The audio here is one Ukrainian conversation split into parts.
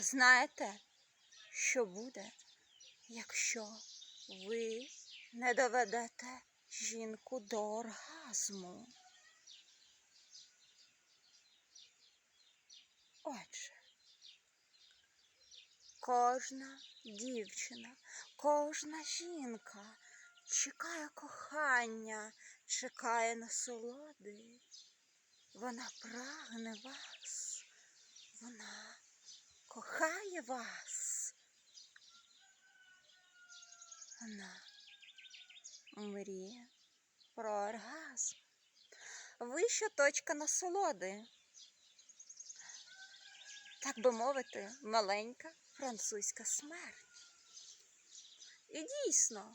А знаєте, що буде, якщо ви не доведете жінку до оргазму? Отже, кожна дівчина, кожна жінка чекає кохання, чекає насолоди. Вона прагне вас, вона кохає вас. Вона мріє про оргазм. Вища точка насолоди. Так би мовити, маленька французька смерть. І дійсно,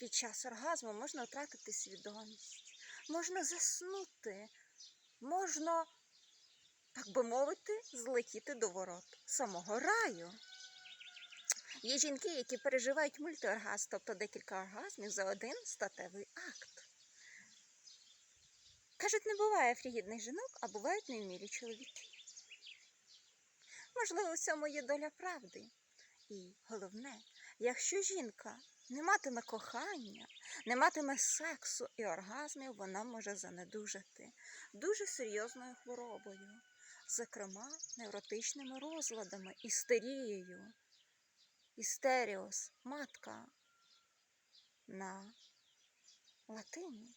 під час оргазму можна втратити свідомість, можна заснути, можна, так би мовити, злетіти до ворот самого раю. Є жінки, які переживають мультиоргазм, тобто декілька оргазмів за один статевий акт. Кажуть, не буває фрігідних жінок, а бувають невмілі чоловіки. Можливо, в цьому є доля правди. І головне, якщо жінка не матиме кохання, не матиме сексу і оргазмів, вона може занедужати дуже серйозною хворобою, зокрема невротичними розладами, істерією. Істеріос матка на латині.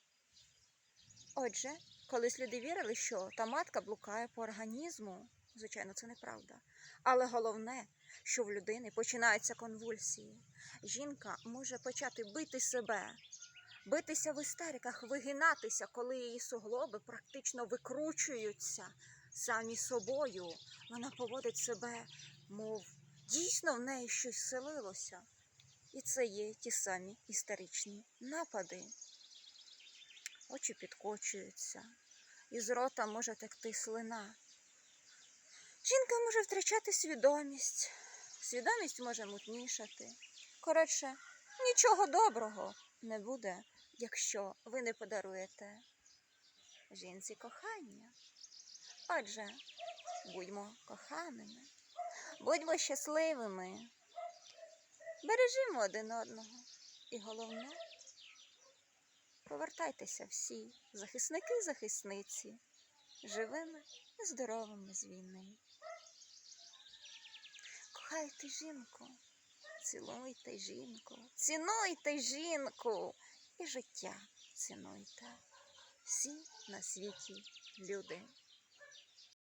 Отже, колись люди вірили, що та матка блукає по організму. Звичайно, це неправда. Але головне, що в людини починаються конвульсії. Жінка може почати бити себе, битися в істериках, вигинатися, коли її суглоби практично викручуються самі собою. Вона поводить себе, мов дійсно в неї щось селилося. І це є ті самі істеричні напади. Очі підкочуються, із рота може текти слина. Жінка може втрачати свідомість, свідомість може мутнішати. Коротше, нічого доброго не буде, якщо ви не подаруєте жінці кохання. Отже, будьмо коханими, будьмо щасливими, бережімо один одного. І головне, повертайтеся всі, захисники захисниці, живими і здоровими з війни. Кохайте жінку, цілуйте жінку, цінуйте жінку і життя цінуйте. Всі на світі люди.